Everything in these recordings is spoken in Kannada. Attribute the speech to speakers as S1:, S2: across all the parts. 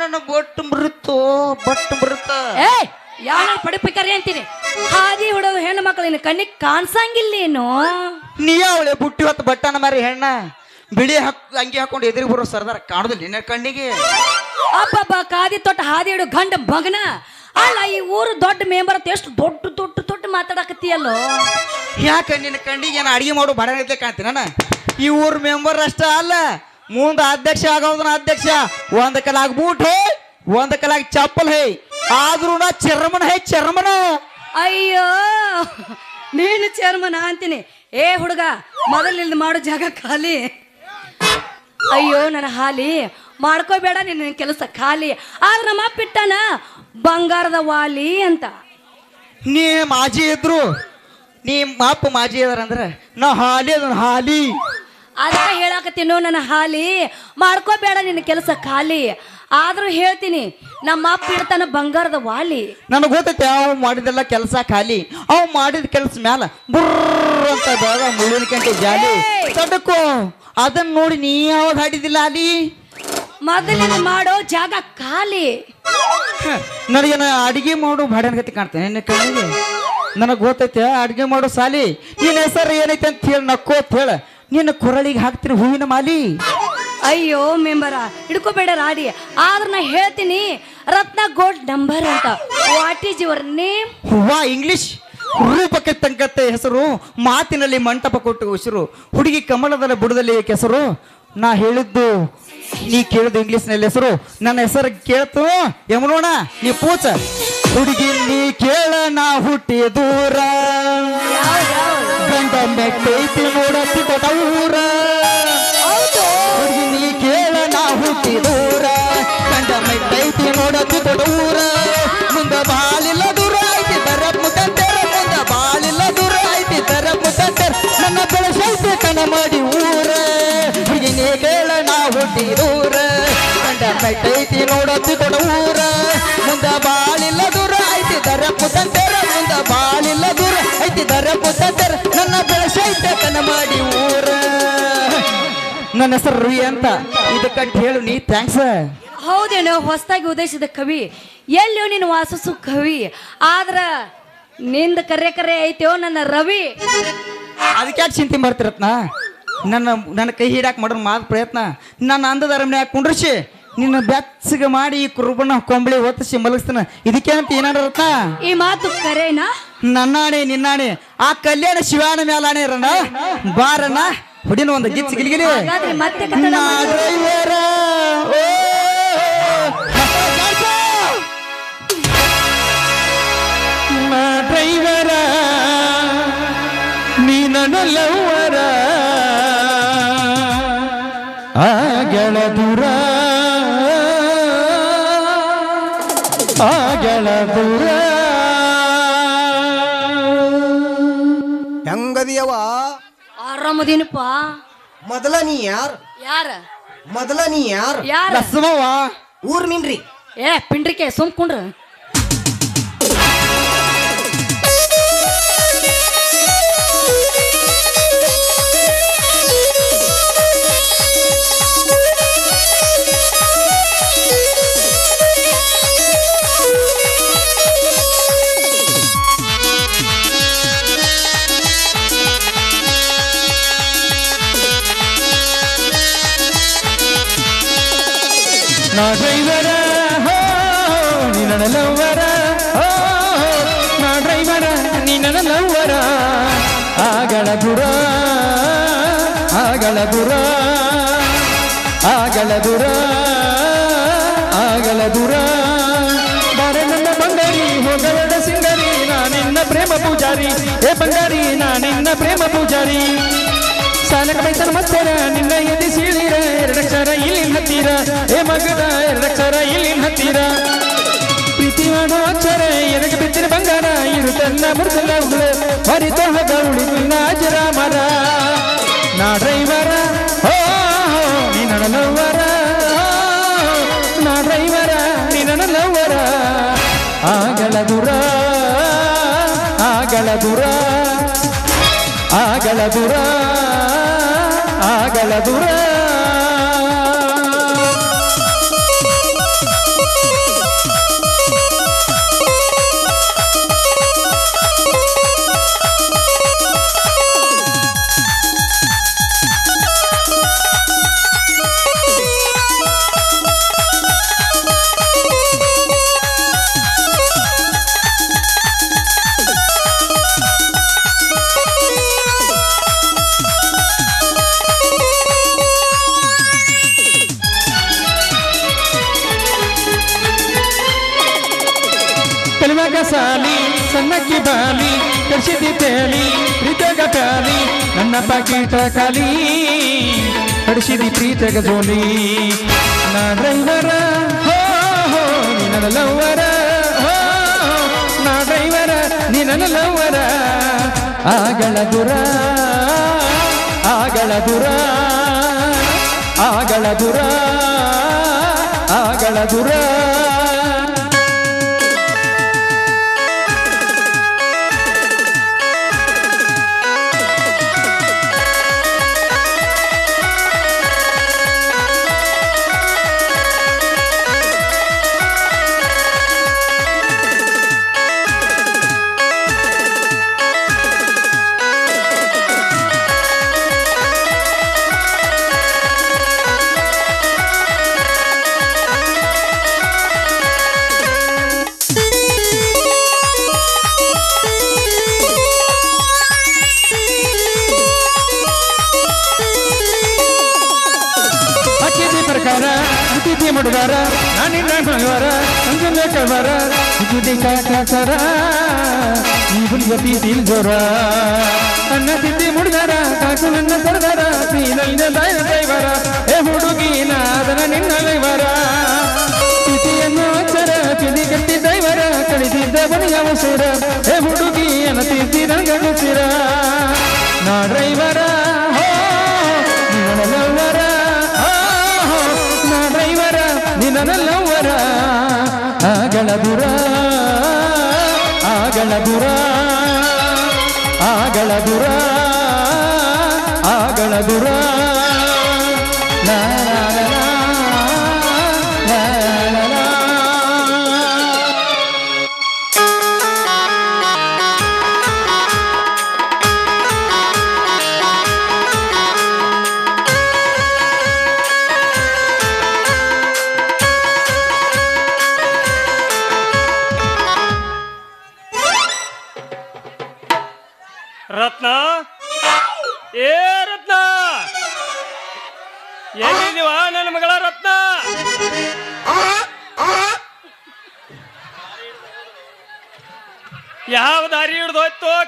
S1: ನನ್ನ ಬೊಟ್ಟು ಮೃತು ಬಟ್ಟು ಮೃತ.
S2: ಏ ಯಾವ ಪಡಿಪಿಕರಿ ಅಂತೀನಿ? ಹಾದಿ ಹುಡುಗ ಹೆಣ್ಣು ಮಕ್ಕಳಿನ ಕಣ್ಣಿಗೆ ಕಾಣ್ಸಂಗಿಲ್ಲೇನು
S1: ನೀ ಅವಳೆ ಬುಟ್ಟಿ ಹೊತ್ತು ಬಟ್ಟನ ಮಾರಿ ಹೆಣ್ಣ. ಬಿಳಿ ಹಾಕ್ ಅಂಗಿ ಹಾಕೊಂಡು ಎದುರು ಬರೋ ಸರ್ದಾರ ಕಾಣುದಿಲ್ಲ ನಿನ್ನ ಕಣ್ಣಿಗೆ.
S2: ಅಬ್ಬಬ್ಬ ಕಾದಿ ತೊಟ್ಟ ಹಾದಿ ಹಿಡು ಗಂಡ ಮಗನ. ಅಲ್ಲ ಈ ಊರು ದೊಡ್ಡ ಮೆಂಬರ್ ಅಂತ ಎಷ್ಟು ದೊಡ್ಡ ದೊಡ್ಡ ದೊಡ್ಡ ಮಾತಾಡಕತ್ತೀಯಲ್ಲೋ.
S1: ಯಾಕೆ ನಿನ್ನ ಕಣ್ಣಿಗೆ ಏನು ಅಡಿಗೆ ಮಾಡು ಬಡ ಕಾಣ್ತೀನಿ ನಾನು? ಈ ಊರು ಮೆಂಬರ್ ಅಷ್ಟ ಅಲ್ಲ. ಮುಂದ ಅಧ್ಯಕ್ಷ ಆಗೋದನ ಅಧ್ಯಕ್ಷ. ಒಂದ್ ಕಲಾಗ್ ಬೂಟ್ ಹೇ ಒಂದ್ ಕಲಾಗ್ ಚಪ್ಪಲ್ ಹೇ. ಆದ್ರೂ ನಾ ಚರ್ಮನ ಹೇ ಚರ್ಮನ.
S2: ಅಯ್ಯೋ ನೀನು ಚರ್ಮನ ಅಂತೀನಿ. ಏ ಹುಡುಗ ಮೊದಲಿಂದ ಮಾಡೋ ಜಾಗ ಖಾಲಿ. ಅಯ್ಯೋ ನನ್ನ ಹಾಲಿ. ಮಾಡ್ಕೋಬೇಡ ನಿನ್ನ ಕೆಲಸ ಖಾಲಿ. ಆದ್ರೆ ನಮ್ಮ ಅಪ್ಪ ಇಟ್ಟಾನ ಬಂಗಾರದ ವಾಲಿ ಅಂತ.
S1: ನೀ ಮಾಜಿ ಇದ್ರು. ನೀ ಅಪ್ಪ ಮಾಜಿ ಅದಾರಂದ್ರ ನಾ ಹಾಲಿ ಅದನ್ನ ಹಾಲಿ.
S2: ಅದಕ್ಕೆ ಹೇಳಾಕತ್ತೀನೋ ನನ್ನ ಹಾಲಿ? ಮಾಡ್ಕೋಬೇಡ ನಿನ್ನ ಕೆಲಸ ಖಾಲಿ. ಆದ್ರೂ ಹೇಳ್ತೀನಿ ನಮ್ಮ ಅಪ್ಪ ಇಡ್ತಾನ ಬಂಗಾರದ ವಾಲಿ.
S1: ನನಗೆ ಗೊತ್ತೈತೆ ಅವ್ ಮಾಡಿದೆಲ್ಲ ಕೆಲಸ ಖಾಲಿ. ಅವ್ ಮಾಡಿದ ಕೆಲಸ ಮ್ಯಾಲ ಬುರ್ರ ಅಂತ ಬೇಗ ಮುಳ್ಳಿನ ಕಂಟೆ ಜಾಲಿ. ತಡಕು ಅದನ್ನ ನೋಡಿ ನೀ ಯಾವ್ದು ಹಾಡಿದಿಲ್ಲ ಅಲ್ಲಿ
S2: ಮೊದಲಿನ ಮಾಡೋ ಜಾಗ ಖಾಲಿ.
S1: ನನಗೆ ಅಡಿಗೆ ಮಾಡು ಬಾಡ್ಯಾನ ಗತಿ ಕಾಣ್ತೇನೆ ನಿನ್ನ ಕಣ್ಣಿಗೆ? ನನಗೆ ಗೊತ್ತೈತೆ ಅಡಿಗೆ ಮಾಡೋ ಸಾಲಿ. ನಿನ್ನ ಹೆಸರು ಏನೈತೆ ಅಂತ ಹೇಳಿ ನಕ್ಕೋ ಅಂತ ಹೇಳ. ನಿನ್ನ ಕೊರಳಿಗೆ ಹಾಕ್ತೀನಿ ಹೂವಿನ ಮಾಲಿ.
S2: ಅಯ್ಯೋ ಮೆಂಬರ ಹಿಡ್ಕೋಬೇಡ ರಾಡಿ ಆದ್ರೆ ನಾ ಹೇಳ್ತೀನಿ ರತ್ನ ಗೋಲ್ಡ್ ನಂಬರ್ ಅಂತ. ವಾಟ್ ಈಸ್ ಯುವರ್ ನೇಮ್
S1: ಹೂವ ಇಂಗ್ಲಿಷ್. ರೂಪಕ್ಕೆ ತಕ್ಕಂತೆ ಹೆಸರು ಮಾತಿನಲ್ಲಿ ಮಂಟಪ ಕೊಟ್ಟು ಉಸಿರು. ಹುಡುಗಿ ಕಮಲದ ಬುಡದಲ್ಲಿ ಹೆಸರು? ನಾ ಹೇಳಿದ್ದು ನೀ ಕೇಳಿದ್ದು ಇಂಗ್ಲಿಷ್ನಲ್ಲಿ ಹೆಸರು. ನನ್ನ ಹೆಸರು ಕೇಳ್ತು ಯಮನೋಣ ನೀ ಪೂಚ ಹುಡುಗಿ ನೀ ಕೇಳ ನಾ ಹುಟ್ಟಿ ದೂರ. ಗಂಡ ಮೆಟ್ಟೈತಿ ನೋಡತ್ತಿ ಕೊಟ್ಟ ಊರ ಹುಡುಗಿ ನೀ ಕೇಳ ನಾ ಹುಟ್ಟಿ ದೂರ ಗಂಡ ಮೆಟ್ಟೈತಿ ನೋಡತ್ತಿ ಕೊಟ್ಟ ಊರ ಮುಂದ ಬಾಲಿಲ್ಲ ದೂರ ಐತಿ ತರ ಮುಖಂತೆರ ಮುಂದ ಬಾಲಿಲ್ಲ ದೂರ ಐತಿ ತರ ಮುಖಂತೆರ ನನ್ನ ಬೆಳೆಸೈತಿ ಕಣ ಮಾಡಿ ಊರ ಹುಡುಗಿ ನೀ ಕೇಳ ನಾ ಹುಟ್ಟಿ ದೂರ ಗಂಡ ಮೆಟ್ಟೈತಿ ನೋಡತ್ತಿ ಕೊಟ್ಟ ಊರ ಮುಂದ ಬಾಲಿಲ್ಲ ದೂರ ಐತಿ ತರ ಮುಖಂತೆರ ಮುಂದ ಬಾಲಿಲ್ಲ ದೂರ ಐತಿ ತರ ಮುಖಂತೆರ ನನ್ನ ಹೆಸರು ರವಿ ಅಂತ. ಇದಕ್ಕಂತ ಹೇಳು ನೀ ಥ್ಯಾಂಕ್ಸ್
S2: ಹೌದೇನೋ ಹೊಸದಾಗಿ ಉದಯಿಸಿದ ಕವಿ. ಎಲ್ಲಿಯೋ ನೀನು ವಾಸಿಸು ಕವಿ. ಆದ್ರ ನಿಂದ ಕರೆ ಕರೆ ಐತೋ ನನ್ನ ರವಿ.
S1: ಅದಕ್ಕೆ ಯಾಕೆ ಚಿಂತೆ ಮಾಡ್ತಿರತ್ನ? ನನ್ನ ನನ್ನ ಕೈ ಹಿಡಾಕ್ ಮಾಡೋ ಮಾತು ಪ್ರಯತ್ನ. ನನ್ನ ಅಂದದ ಅರಮನೆ ಕುಂಡ್ರಿಸಿ? ನಿನ್ನ ಬೆಚ್ಚಗೆ ಮಾಡಿ ಈ ಕುರುಬನ ಕೊಂಬಳಿ ಒತ್ತಿಸಿ ಮಲಗಿಸ್ತಾನ. ಇದಕ್ಕೆ ಅಂತ ಏನಾರ ರತ್ನ
S2: ಈ ಮಾತು ಕರೆನಾ?
S1: ನನ್ನಾಣೆ ನಿನ್ನಾಣೆ. ಆ ಕಲ್ಯಾಣ ಶಿವಾನ ಮೇಲಾಣೆ ಇರಣ್ಣ ಬಾರಣ್ಣ. ಹುಡಿನ ಒಂದು ಗಿಚ್ಚಿ ಗಿಲಿಗಿಲಿ
S2: ಹಾಗಾದ್ರೆ ಮತ್ತೆ ಕನ್ನಡ
S1: ನಾ ಡ್ರೈವರ, ಓ, ನಾ ಡ್ರೈವರ ನೀ ನನ್ನ ಲವ್ವರ ಆ ಗೆಳದುರ. ಆ ಗೆಳದುರ.
S3: ಹೆಂಗದಿಯವ
S2: ಆರಾಮದೇನಪ್ಪ
S3: ಮೊದಲ ನೀ ಯಾರು?
S2: ಯಾರ?
S3: ಮೊದಲ ನೀ ಯಾರು?
S2: ಯಾರ?
S1: ಲಸ್ಮವ್ವ
S3: ಊರ್ ನಿನ್ರಿ?
S2: ಏ ಪಿಂಡ್ರಿಕೆ ಸುಮ್ಕೊಂಡ್ರ.
S1: ನಾ ನನ್ನ ಲವ್ವರ ಹೋ ನಾ ಡ್ರೈವರ ನೀ ನನ್ನ ಲವ್ವರ ಆಗಳ ದುರ ಆಗಳ ದುರ ಆಗಳ ದುರ ಆಗಳ ದುರ ಬಾರ ನನ್ನ ಬಂಗಾರಿ ಸಿಂಗರಿ ನಾನಿನ್ನ ಪ್ರೇಮ ಪೂಜಾರಿ. ಏ ಬಂಗಾರಿ ನಾನಿನ್ನ ಪ್ರೇಮ ಪೂಜಾರಿ. ಸಾಲಕ ಬೈತನ ಮತ್ತರ, ನಿನ್ನ ಎದೆ ಸೀಳಿರ, ಎರಡಕ್ಷರ ಇಲ್ಲಿ ಹತ್ತಿರ. ಏ ಮಗದ, ಎರಡಕ್ಷರ ಇಲ್ಲಿ ಹತ್ತೀರ. ಪ್ರೀತಿ ಮಾಡೋ ಅಕ್ಷರ ಎನಗೆ ಬಿತ್ತಿನ ಬಂಗಾರ ಇರು ತನ್ನ ಮುರುಗಲ್ಲ ಉಗುಳು ಹರಿತ ಹೋಗ ಉಳಿದಿಲ್ಲ ಜರ ಮರ ನಾ ಡ್ರೈವರ ಹೋ ನೀ ನನ್ನ ಲವ್ವರ ನಾ ಡ್ರೈವರ ನೀ ನನ್ನ ಲವ್ವರ ಆಗಲ ದೂರ ಆಗಲ ದೂರ ಆಗಲ ದೂರ ಆಗಲ ದೂರ
S4: ಸಾಲಿ, ಸಣ್ಣಕ್ಕಿ ಬಾಲಿ ಕರ್ಸಿದಿ ತೇಲಿ ಪ್ರೀತಗ ಪ್ಯಾಲಿ ನನ್ನ ಪಾಕೀಟ ಕಾಲಿ ಕಡಿಸಿದಿ ಪ್ರೀತಗ ಜೋಲಿ. ನಾ ಡ್ರೈವರ, ಹೋ ಹೋ ಲವ್ವರ, ಹೋ ನಾ ಡ್ರೈವರ ನನ್ನ ಲವ್ವರ. ಆಗಳ ದುರ ಆಗಳ ದುರ ಆಗಳ ದುರ ಆಗಳ ದುರ ಕವರ ಇದುದಿ ಕಾಕರ ಈ ಬುಲ್ಗತಿ ತಿಲ್ಜೋರ ನನ್ನ ತಿದ್ದಿ ಮುಡಿದಾರ ಕಾಕು ನನ್ನ ಸರದಾರ ನೀನಲ್ಲ ದಾಯ ದೈವರ. ಏ ಹುಡುಗಿ ನಾದನ ನಿನ್ನ ದೈವರ. ತಿಥಿಯನ್ನು ಅಕ್ಷರ ತಿಳಿ ಕಟ್ಟಿ ದೈವರ, ಕಳಿಸಿದ್ದ ಬನಿಯ ಉಸಿರ. ಏ ಹುಡುಗಿ, ಅನ್ನ ತಿದ್ದಿ ನನಗಣಿಸಿರ ನಾ ಡ್ರೈವರ ಆಗಳ ದುರ ಆಗಳ ದುರ ಆಗಳ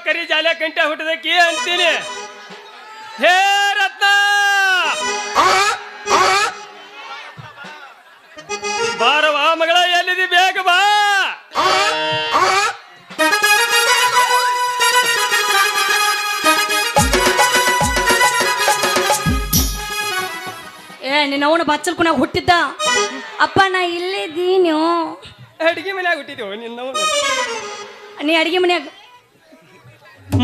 S5: ಕರಿ ಜಾಲ ಕಂಟೆ ಹುಟ್ಟದಕ್ಕಿ ಅಂತೀನಿ. ಹೇ ರತ್ನ! ಬಾರವ ಮಗಳ ಎಲ್ಲಿದಿ? ಬೇಗ ಬಾ.
S2: ಏ ನಿನ್ನ ಅವನು ಬಚ್ಚಲ್ ಕುನಾಗ ಹುಟ್ಟಿದ್ದ? ಅಪ್ಪ ನಾ ಇಲ್ಲಿದ್ದೀನಿ
S5: ಅಡಿಗೆ ಮನ್ಯಾಗ ಹುಟ್ಟಿದ್ದೇವೆ ನಿನ್ನ
S2: ನೀ ಅಡಿಗೆ ಮನ್ಯಾಗ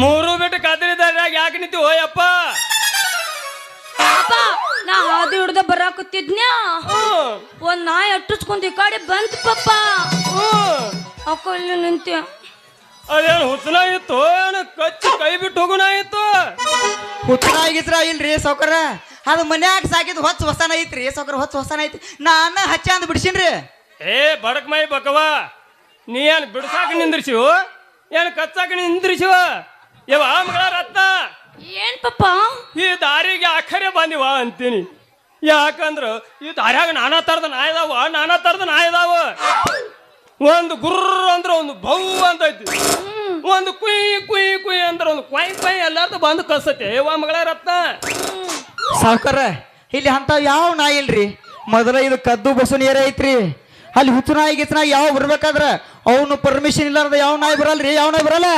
S5: ಮೂರು ಬಿಟ್ಟು ಕದರಿದಾಗ ಯಾಕೆ ನಿಂತು ಹೋಯಪ್ಪ?
S2: ಅಪ್ಪ ನಾ ಹಾದಿ ಹಿಡ್ದ ಬರಾಕತ್ತಿದ್ನ್ಯಾ ಒಂದ್ ನಾಯಿ ಅಟ್ಟಿಸ್ಕೊಂಡ್ ಈ ಕಡೆ ಬಂತು ಪಪ್ಪ. ಅಕ್ಕ ಇಲ್ಲಿ ನಿಂತೆ
S5: ಅದೇನು ಹುಚ್ಚನ ಇತ್ತು? ಏನು ಕಚ್ಚಿ ಕೈ ಬಿಟ್ಟು ಹೋಗುಣ ಇತ್ತು?
S1: ಹುಚ್ಚನಾಗಿದ್ರ ಇಲ್ರಿ ಸೌಕರ ಅದು ಮನ್ಯಾಗ ಸಾಕಿದ್ ಹೊತ್ತು ಹೊಸನ ಐತ್ರಿ. ಸೌಕರ ಹೊಚ್ಚ ಹೊಸನ ಐತಿ ನಾನು ಹಚ್ಚ ಅಂದ್ ಬಿಡ್ಸಿನ್ರಿ.
S5: ಏ ಬಡಕ್ ಮೈ ಬಕವ ನೀ ಏನ್ ಬಿಡ್ಸಾಕ ನಿಂದ್ರಿಸಿವು ಏನು ಕಚ್ಚಾಕ ನಿಂದ್ರಿಸಿವ ಯವ ಮಗಳ ರತ್ನ.
S2: ಏನ್ ಪಪ್ಪ?
S5: ಈ ದಾರಿಗೆ ಆಖರೆ ಬಂದಿವ ಅಂತೀನಿ. ಯಾಕಂದ್ರ ಈ ದಾರ್ಯಾಗ ನಾನಾ ತರದ ನಾಯಿ ಇದಾವ ನಾನಾ ತರದ ನಾಯಿ ಇದಾವ ಒಂದು ಗುರ್ರ ಅಂದ್ರ ಒಂದು ಬೌ ಅಂತ ಐತಿ ಒಂದು ಕುಯ್ ಕುಯ್ ಕುಯ್ ಅಂದ್ರ ಒಂದು ಕೊಯ್ ಕೊಯ್ ಎಲ್ಲಾರ್ದು ಬಂದು ಕಳ್ಸತ್ತೆ. ಯವ್ವ ಮಗಳ ರತ್ನ.
S1: ಸಾಕರ ಇಲ್ಲಿ ಅಂತ ಯಾವ ನಾಯಿ ಇಲ್ರಿ? ಮೊದಲ ಇದು ಕದ್ದು ಬಸು ನೀರ ಐತ್ರಿ. ಅಲ್ಲಿ ಹುಚ್ಚು ನಾಯಿ ಗಿಚ್ಚು ನಾಯಿ ಯಾವ ಬರ್ಬೇಕಾದ್ರ ಅವನು ಪರ್ಮಿಷನ್ ಇಲ್ಲಾರ್ದ ಯಾವ ನಾಯಿ ಬರಲ್ರಿ? ಯಾವ ನಾಯಿ ಬರಲ್ಲ?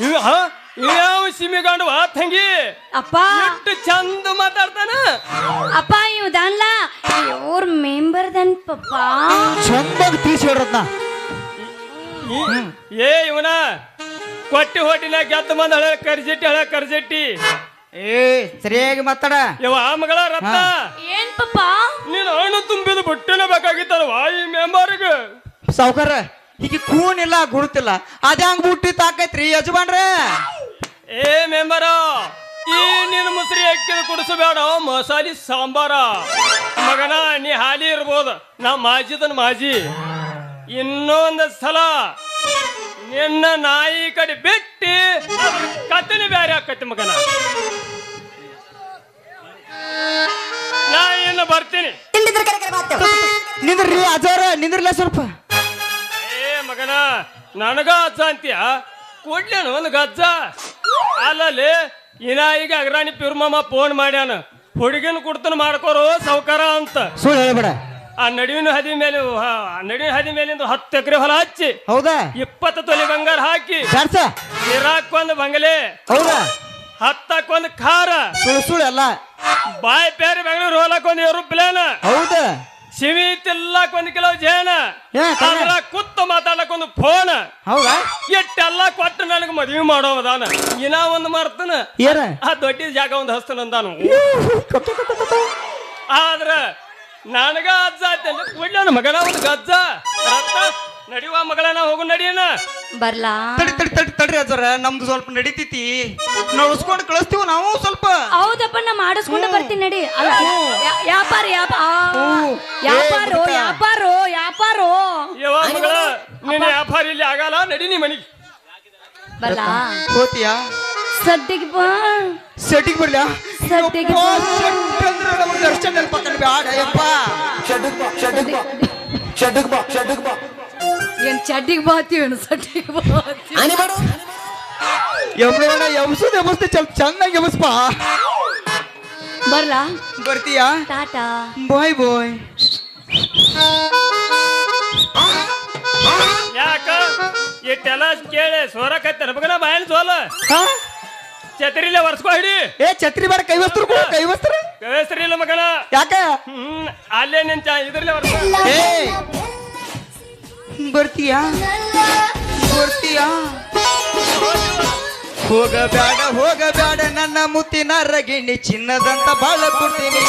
S5: ಇವ್ ಹ? ಯಾವ ಸಿಮಿಗಂಡು ತಂಗಿ?
S2: ಅಪ್ಪ.
S5: ಎಷ್ಟು ಚಂದ ಮಾತಾಡ್ತಾನ?
S2: ಅಪ್ಪ ಇವ್ ದನ್ಲ ಇವ್ರ ಮೆಂಬರ್ ದನ್ ಪಪ್ಪ.
S1: ಚಂದಾಗ ತೀರ್ಸಿ ಹೇಳ್ರತ್ನ
S5: ಈ- ಏ ಇವನ ಕೊಟ್ಟಿ ಹೊಟ್ಟಿನ ಗೆದ್ದ ಮಂದ ಹಳೆ ಕರ್ಜೆಟ್ಟಿ ಹಳೆ ಕರ್ಜೆಟ್ಟಿ.
S1: ಏ ಸರಿಯಾಗಿ ಮಾತಾಡ.
S5: ಯವ ಮಗಳ ರತ್ನ.
S2: ಏನ್ ಪಪ್ಪ?
S5: ನೀನು ಹಣ್ಣು ತುಂಬಿದ ಬುಟ್ಟಿನ ಬೇಕಾಗಿತ್ತಲ್ವಾ ಈ ಮೆಂಬರ್ಗೆ?
S1: ಸಾವ್ಕಾರ ಈಗ ಕೂನ್ ಇಲ್ಲ ಗುರುತಿಲ್ಲ. ಅದೇ ಹಂಗ ಬುಟ್ಟಿ ತಾಕೈತ್ರಿ ಯಜಮಾನ್ರೆ.
S5: ಏ ಮೆಂಬರ ಈ ನಿನ್ನ ಮುಸ್ರಿ ಅಕ್ಕಿನ ಕುಡಿಸಬೇಡ ಮಸಾಲಿ ಸಾಂಬಾರ. ಮಗನ ನೀ ಹಾಲಿ ಇರ್ಬೋದು. ನಾ ಮಾಜಿದನ್ ಮಾಜಿ. ಇನ್ನೊಂದು ಸಲ ನಿನ್ನ ನಾಯಿ ಕಡೆ ಬಿಟ್ಟಿ ಕತ್ತಲೆ ಬೇರೆ ಆಕತ್ತಿ ಆಕತಿ ಮಗನ. ನಾ ಇನ್ನು ಬರ್ತೀನಿ.
S1: ನಿಂದ್ರಿ ಅಜಾರ ನಿಂದ್ರಲ್ಲ ಸ್ವಲ್ಪ.
S5: ಮಗನ ನನಗ ಅಜ್ಜ ಅಂತೀಯ. ಕೊಡ್ಲೇನು ಒಂದು ಗಜ್ಜ ಅಲ್ಲಲ್ಲಿ ಇನ್ನ ಈಗ ಅಗ್ರಾಣಿ ಪಿರ್ಮಮ್ಮ ಫೋನ್ ಮಾಡ್ಯಾನ. ಹುಡುಗಿನ ಕುಡ್ತನ ಮಾಡ್ಕೋರು ಸೌಕಾರ ಅಂತ.
S1: ಸುಳ್ಳು ಹೇಳ್ಬೇಡ.
S5: ಆ ನಡುವಿನ ಹದಿ ಮೇಲೆ ಆ ನಡುವಿನ ಹದಿ ಮೇಲಿಂದ ಹತ್ತು ಎಕರೆ ಹೊಲ ಹಚ್ಚಿ
S1: ಹೌದಾ?
S5: ಇಪ್ಪತ್ತು ತೊಲಿ ಬಂಗಾರ ಹಾಕಿ
S1: ಒಂದು
S5: ಇರಾಕೊಂದು ಬಂಗಲೆ
S1: ಹೌದಾ?
S5: ಹತ್ತಕ್ಕೊಂದು ಖಾರ.
S1: ಸುಳ್ಳು ಸುಳ್ಳು ಅಲ್ಲ
S5: ಬಾಯ್ ಪೇರಿ ಬೆಂಗಳೂರು ಹೋಲಕ್ಕೊಂದು ಏರೋಪ್ಲೇನ್
S1: ಹೌದಾ?
S5: ಸಿಮಿ ತಿಲ್ಲಕ್ ಒಂದ್ ಕಿಲೋ ಜೇನ.
S1: ಏ, ಕರೆ?
S5: ಅದ್ರ ಕುತ್ತು ಮಾತಾಡಕ್ ಒಂದು ಫೋನ್.
S1: ಹೌದಾ?
S5: ಎಟ್ಟೆಲ್ಲ ಕೊಟ್ಟು ನನಗೆ ಮದುವೆ ಮಾಡೋದಾನ ಇನ್ನ ಒಂದು ಮರ್ತನ.
S1: ಏನ
S5: ಆ ದೊಡ್ಡ ಜಾಗ ಒಂದು ಹಸ್ತನ ಅಂದಾನು. ಆದ್ರ ನನಗ ಅಜ್ಜ ಆಯ್ತಲ್ಲ ಕೊಡ್ಲಾನ ಮಗನ ಒಂದು ಗಜ್ಜ. ರತ್ನ. ನಡಿವ ಮಗಳನ ಹೋಗು ನಡಿಯನ
S2: ಬರ್ಲಾ?
S1: ತಡಿ ತಡಿ ತಡಿ ತಡ್ರಿ ಅದರ ನಮ್ದು ಸ್ವಲ್ಪ ನಡೀತೈತಿ. ನಡ್ಸ್ಕೊಂಡು ಕಳಿಸ್ತೀವಿ ನಾವು ಸ್ವಲ್ಪ.
S2: ಹೌದಪ್ಪ ನಾ ಮಾಡಿಸ್ಕೊಂಡು ಬರ್ತೀನಿ ನಡಿ. ಅಲ್ಲ ಯಾ- ಆ,
S5: ಮಗಳ ನಿನ್ನ ವ್ಯಾಪಾರ ಇಲ್ಲಿ ಆಗಲ್ಲ ನಡಿ ನೀ ಮನಿಗೆ.
S2: ಬರ್ಲಾ?
S1: ಹೋತಿಯಾ?
S2: ಸದ್ದಿಗೆ ಬಾ.
S1: ಸೆಟ್ಟಿಗೆ ಬರ್ಲ?
S2: ಸದ್ದಿಗೆ ಬಾ.
S1: ಅಂದ್ರೆ ನಮ್ಗೆ ದರ್ಶನ ನೆನಪ ಬ್ಯಾಡ ಯಪ್ಪ.
S2: ಏನ್ ಚಡ್ಡಿಗೆ ಸಡ್ಡಿಗೆ ಬಾತೀವಿ?
S3: ಆನಿ ಮಾಡು.
S1: ಎಬ್ರವನ ಎಬ್ಸೋದು ಎಬ್ಸ್ತಿ ಸ್ವಲ್ಪ ಚೆನ್ನಾಗಿ ಎಬ್ಸ್ಪ
S2: ಬರ್ಲಾ?
S1: ಬರ್ತೀಯಾ?
S2: ಟಾಟಾ.
S1: ಬಾಯ್ ಬಾಯ್.
S5: ಯಾಕ? ಇಟ್ಟೆಲ್ಲ ಕೇಳಿ ಸೋರಕತ್ತ ಮಗನ ಬಾಯನ್ ಸೋಲ. ಛತ್ರಿಲೆ ವರ್ಸ್ಕೊ ಹಿಡಿ.
S1: ಏ ಛತ್ರಿ ಬೇಡ ಕೈ ವಸ್ತ್ರ ಕೊಡು ಕೈ ವಸ್ತ್ರ
S5: ಹೆಸರಿಲ್ಲ ಮಗನ.
S1: ಯಾಕ?
S5: ಹ್ಮ್ ಅಲ್ಲೇ ನಿನ್ ಚ ಇದ್ರಲ್ಲೇ ವರ್ಸ್ಕೊ
S1: ಏ ಬರ್ತೀಯಾ? ಬರ್ತೀಯಾ? ಹೋಗಬೇಡ ಹೋಗಬೇಡ, ನನ್ನ ಮುತ್ತಿನ ಅರಗಿಣಿ, ಚಿನ್ನದಂತ ಬಾಳ ಕೊಡ್ತೀನಿ.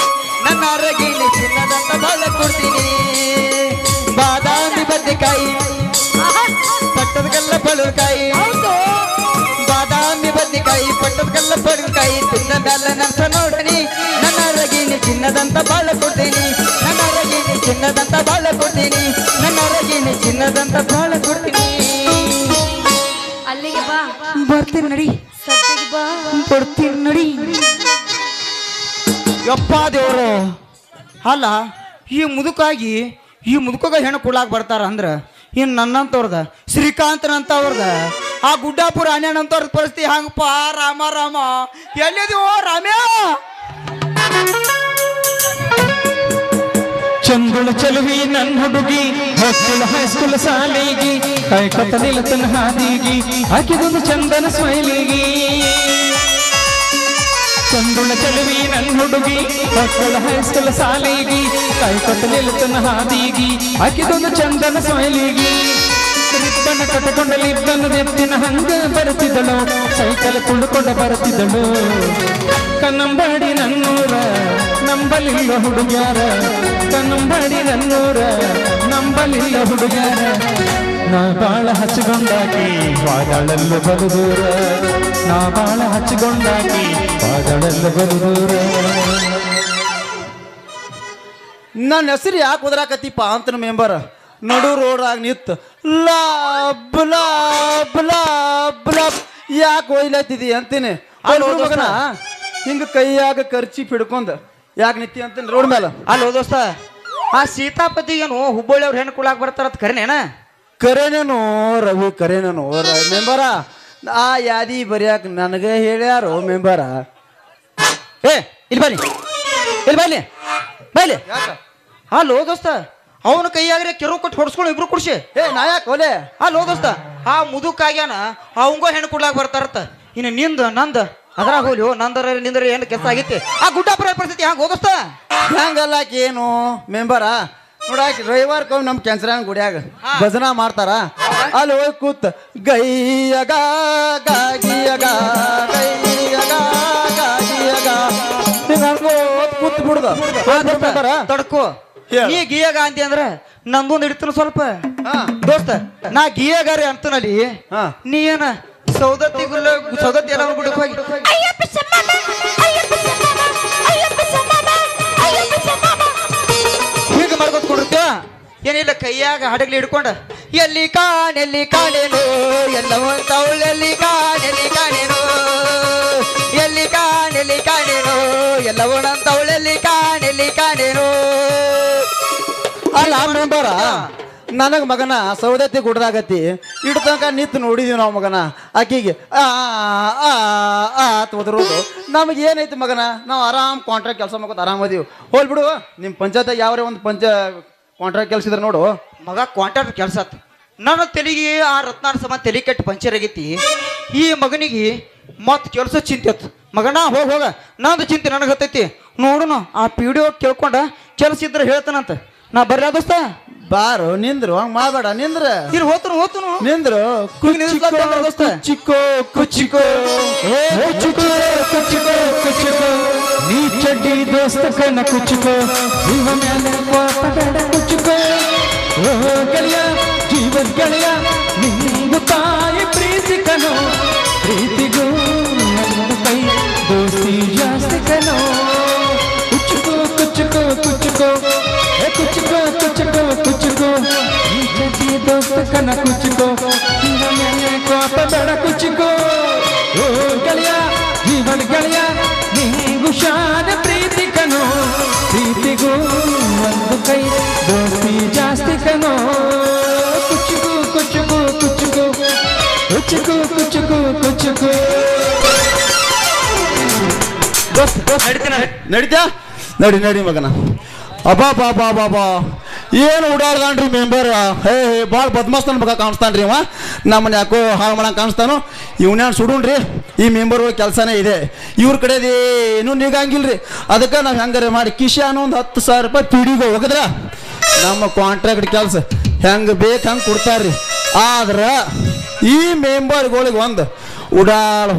S1: ನನ್ನ ಅರಗಿಣಿ, ಚಿನ್ನದಂತ ಬಾಳ ಕೊಡ್ತೀನಿ. ಬಾದಾಮಿ ಬದ್ನೆಕಾಯಿ ಪಟ್ಟದ ಕಲ್ಲ ಬಳುಕಾಯಿ ಬಾದಾಮಿ ಬದ್ನೆಕಾಯಿ ಪಟ್ಟದ ಕಲ್ಲ ಬಳುಕಾಯಿ ತಿನ್ನ ಮ್ಯಾಲ ನಂತ ನೋಡನಿ ನನ್ನ ಅರಗಿಣಿ, ಚಿನ್ನದಂತ ಬಾಳ ಕೊಡ್ತೀನಿ. ನನ್ನ ಅರಗಿಣಿ, ಚಿನ್ನದಂತ ಬಾಳ ಕೊಡ್ತೀನಿ. ನನ್ನ ಅರಗಿಣಿ ಚಿನ್ನದಂತ ಬಾಳ ಕೊಡ್ತೀನಿ.
S2: ಅಲ್ಲಿಗೆ ಬಾ.
S1: ಬರ್ತೀನಿ ನಡಿ.
S2: ಸದ್ದಿಗೆ ಬಾ.
S1: ಬರ್ತೀನಿ ನಡಿ. ಯಪ್ಪ ದೇವ್ರು. ಅಲ್ಲ ಈ ಮುದುಕಾಗಿ ಈ ಮುದುಕಾಗ ಹೆಣ್ಣು ಕೊಡ್ಲಾಕ್ ಬರ್ತಾರ ಅಂದ್ರ ಇನ್ ನನ್ನಂತವ್ರದ ಶ್ರೀಕಾಂತನಂತವ್ರದ ಆ ಗುಡ್ಡಾಪುರ ಅಣ್ಯನಂತವ್ರ ಪರಿಸ್ಥಿತಿ ಹಂಗಪ್ಪ ರಾಮ ರಾಮ. ಎಲ್ಲಿದೀವೋ ರಾಮ್ಯ?
S4: ಚಂದುಳ ಚಲುವಿ ನನ್ನ ಹುಡುಗಿ, ಹಕ್ಕುಳ ಹೈಸ್ಕೂಲ್ ಸಾಲಿಗಿ ಕೈ ಕತ್ತಲಿಲ್ಲ ತನ್ನ ಹಾದಿಗಿ ಆಕಿದೊಂದು ಚಂದನ ಸ್ಮೈಲಿಗಿ. ಚಂದುಳ ಚಲುವಿ ನನ್ನ ಹುಡುಗಿ ಮಕ್ಕಳ ಹೈಸ್ಕೂಲ್ ಸಾಲಿಗಿ ಕೈ ಕತ್ತಲಿಲ್ಲ ತನ್ನ ಹಾದಿಗಿ, ಹಾಕಿದೊಂದು ಚಂದನ ಸ್ಮೈಲಿಗಿ. ರಿಬ್ಬನ ಕಟ್ಟಕೊಂಡ ಲಿಬ್ಬನ ನೆತ್ತಿನ ಹಂಗ ಬರುತ್ತಿದ್ದಳು ಸೈಕಲ್ ಕುಳ್ಕೊಂಡು ಬರುತ್ತಿದ್ದಳು ಕನ್ನಂಬಾಡಿ ನನ್ನೂರ ನಂಬಲಿಲ್ಲ ಹುಡುಗ್ಯಾರ ನನ್ನೂರ ನಂಬಲಿಲ್ಲ ಹುಡುಗ್ಯಾರ. ನಾ ಬಾಳ ಹಚ್ಚಿಕೊಂಡಾಕಿ ವಾದಳಲ್ಲ ಬರುದೂರ. ನಾ ಬಾಳ ಹಚ್ಚಿಕೊಂಡಾಕಿ ವಾದಳಲ್ಲ ಬರುದೂರ.
S6: ನನ್ನ ಹೆಸರು ಯಾಕೆ ಉದ್ರಾಕತ್ತಿಪ್ಪ ಅಂತ ಮೆಂಬರ್ ನಡು ರೋಡಾಗ ನಿತ್ತು ಲಾಬ್ ಲಾಬ್ ಲಾಬ್ ಲಾಬ್, ಯಾಕೆ ಒಯ್ಲತ್ತಿದಿ ಅಂತೀನಿ. ಮಗನ, ಹಿಂಗೆ ಕೈಯಾಗ ಖರ್ಚಿ ಹಿಡ್ಕೊಂಡ್ ಯಾಕೆ ನಿತ್ಯ ಅಂತ ರೋಡ್ ಮೇಲೆ
S1: ಅಲ್ಲೋ ದೋಸ್ತ ಆ ಸೀತಾಪತಿಗೇನು ಹುಬ್ಬಳ್ಳಿ ಅವ್ರ ಹೆಣ್ಣು ಕೊಡಾಕ್ ಬರ್ತಾರತ್ ಕರೆನೇನ?
S6: ಕರೆನೇನು ರವಿ ಕರೆನೇನು ಮೆಂಬರ. ಆ ಯಾದಿ ಬರಿಯಾಕ ನನಗೆ ಹೇಳ್ಯಾರೋ ಮೆಂಬರ.
S1: ಏ ಇಲ್ಲಿ ಬನ್ನಿ ಇಲ್ಲಿ ಬನ್ನಿ ಬೈಲಿ ಲೋ ದೋಸ್ತ ಅವನ ಕೈಯಾಗ್ರೆ ಕೆರು ಕೊಟ್ಟು ಹೊಡ್ಸ್ಕೊಂಡು ಇಬ್ರು ಕುಡ್ಸಿ.
S6: ಏ ನಾ ಯಾಕೆ ಒಲೆ?
S1: ಲೋ ದೋಸ್ತ ಆ ಮುದುಕಾಗ್ಯಾನ ಅವಂಗೋ ಹೆಣ್ಣು ಕೊಡ್ಲಾಕ್ ಬರ್ತಾರತ್ತ ಇನ್ನು ನಿಂದ ನಂದ ಅದ್ರಾಗ ಹೋಲಿ ಓ ನಂದರ ನಿಂದ್ರ ಏನು ಕೆಲಸ ಆಗೈತಿ? ಆ ಗುಡ್ಡಾಪುರ ಪರಿಸ್ಥಿತಿ ಹಂಗ
S6: ಹೋಗಸ್ತ ಹ್ಯಾಂಗಲ್ಲ ಏನು? ಮೆಂಬರ? ನೋಡಾಕಿ ರವಿವಾರ ಕವ್ ನಮ್ಮ ಕ್ಯಾನ್ಸರ್ ಗುಡಿಯಾಗ ಭಜನ ಮಾಡ್ತಾರ. ಅಲ್ಲಿ ಹೋಗಿ ಕೂತ್ ಗೈಯಗ ಗಾಗಿಯಗ ಗೈಯಗ ಗಾಗಿಯಗ ಹಿಂಗ ಅನ್ಕೋತ್ ಕೂತ್ ಬಿಡುದ.
S1: ತಡ್ಕೋ. ನೀ ಗಿಯಾಗ ಅಂತಿ ಅಂದ್ರ ನಂದೊಂದು ಹಿಡಿತನ ಸ್ವಲ್ಪ. ದೋಸ್ತ ನಾ ಗಿಯಾಗಾರಿ ಅಂತನಲ್ಲಿ
S6: ಹಾ.
S1: ನೀ ಏನ ಸೌದತ್ತಿ ಗುಲ್ಲ ಸೌದತ್ತಿ ಎಲ್ಲ ಗುಡ್ಡಕ್ಕೆ ಹೋಗಿ ಹೀಗೆ ಮಾಡ್ಕೊತ ಕೊಡುತ್ತ ಏನಿಲ್ಲ ಕೈಯಾಗ ಹಡಗ್ಲಿ ಹಿಡ್ಕೊಂಡು. ಎಲ್ಲಿ ಕಾಣೆಲ್ಲಿ ಕಾಣೆನು ಎಲ್ಲವಂತವಳೆಲ್ಲಿ ಕಾಣೆಲ್ಲಿ ಕಾಣೆನು. ಎಲ್ಲಿ ಕಾಣೆಲ್ಲಿ ಕಾಣೆನು ಎಲ್ಲವನಂತವಳೆಲ್ಲಿ ಕಾಣೆಲ್ಲಿ ಕಾಣೆನು.
S6: ಅಲ್ಲ ಮೆಂಬರ ನನಗೆ ಮಗನ ಸೌದತ್ತಿ ಗುಡ್ದಾಗತಿ ಇಡ್ ತನಕ ನಿಂತು ನೋಡಿದೀವಿ ನಾವು ಮಗನ. ಆಕಿಗೆ, ಆ ಆ ಆ ನಮಗೆ ಏನೈತಿ ಮಗನ? ನಾವು ಆರಾಮ್ ಕಾಂಟ್ರಾಕ್ಟ್ ಕೆಲಸ ಮಾಡ್ಕೊತ ಆರಾಮ್ ಹೋಲ್ ಬಿಡು ನಿಮ್ಮ ಪಂಚಾಯತ್ ಯಾವ್ರೇ ಒಂದು ಪಂಚ ಕಾಂಟ್ರಾಕ್ಟ್ ಕೆಲಸ ಇದ್ರೆ ನೋಡು.
S1: ಮಗ ಕಾಂಟ್ರಾಕ್ಟ್ ಕೆಲಸ ನನ್ನ ತೆಲಿಗೆ ಆ ರತ್ನಾರ ಸಮ ತಲೆ ಕೆಟ್ಟು ಪಂಚರ್ ಆಗೈತಿ. ಈ ಮಗನಿಗೆ ಮತ್ತೆ ಕೆಲಸ ಚಿಂತೆ ಮಗನ, ಹೋಗ ಹೋಗ. ನಂದು ಚಿಂತೆ ನನಗೆ ಹತ್ತೈತಿ. ನೋಡುನು, ಆ ಪಿಡಿಯೋ ಕೇಳ್ಕೊಂಡ ಕೆಲಸ ಇದ್ರೆ ಹೇಳ್ತಾನಂತ. ನಾ ಬರ್ರಿ ದೋಸ್ತ
S6: ಬಾರು ನಿಂದ್ರು ಹಂಗ್ ಮಾಡಬೇಡ ನಿಂದ್ರ.
S1: ಇಲ್ಲಿ ಹೋತನು ಹೋತನು.
S6: ನಿಂದ್ರು ಕುಚಿಕೋ. ಕುಚಿಕೋ
S4: ಕುಚಿಕೋ ಕುಚುಕೋ ಕುಚುಕೋ ನೀ ಚಡ್ಡಿ ದೋಸ್ತ ಕನ ಕುಚಿಕೋ ಇವ ಮ್ಯಾಲೆ ಕೋಪ ಬೇಡ ಕುಚುಕೋ ಓ ಗೆಳೆಯ ಜೀವದ ಗೆಳೆಯ. ಚಡ್ಡಿ ದೋಸ್ತ ಕನ ಕುಚುಕೋ ಇವ ಮ್ಯಾಲೆ ಕೋಪ ಬೇಡ ಕುಚುಕೋ ಓ ಗೆಳೆಯ ಜೀವನ ಗೆಳೆಯ ನೀಗೂ ಶಾನ ಪ್ರೀತಿ ಕನೋ ಪ್ರೀತಿಗೂ ಒಂದು ಕೈ ದೋಸ್ತಿ ಜಾಸ್ತಿ ಕನೋ ಕುಚುಕು ಕುಚುಕು ಕುಚುಕು ಕುಚುಕು ಕುಚುಕು ಕುಚುಕು
S6: ನಡಿತಾ ನಡಿ ನಡಿ ಮಗನ ಅಬಾ ಬಾ ಬಾ ಬಾ ಬಾ ಏನು ಓಡಾಡ್ದಾನ್ರಿ ಮೆಂಬರ್ ಹೇ ಹೇ ಭಾಳ ಬದ್ಮಾಸ್ತನ ಕಾಣಿಸ್ತಾನ ರೀ ಅವ ನಮ್ಮನ್ನ ಯಾಕೋ ಹಾಳು ಮಾಡಂಗೆ ಕಾಣಿಸ್ತಾನು. ಇವನೇನು ಸುಡುಣ್ರಿ, ಈ ಮೆಂಬರ್ ಕೆಲಸನೇ ಇದೆ. ಇವ್ರ ಕಡೆದು ಏನೂ ನಿಗಂಗಿಲ್ರಿ. ಅದಕ್ಕೆ ನಾವು ಹೆಂಗಾರೆ ಮಾಡಿ ಕಿಶಾನ ಒಂದು ಹತ್ತು ಸಾವಿರ ರೂಪಾಯಿ ಪಿಡಿಗೆ ಹೋಗದ್ರ? ನಮ್ಮ ಕಾಂಟ್ರಾಕ್ಟ್ ಕೆಲಸ ಹೆಂಗೆ ಬೇಕು ಹಂಗೆ ಕೊಡ್ತಾರ್ರಿ. ಆದ್ರೆ ಈ ಮೆಂಬರ್ಗಳಿಗೆ ಒಂದು ಉಡಾಳ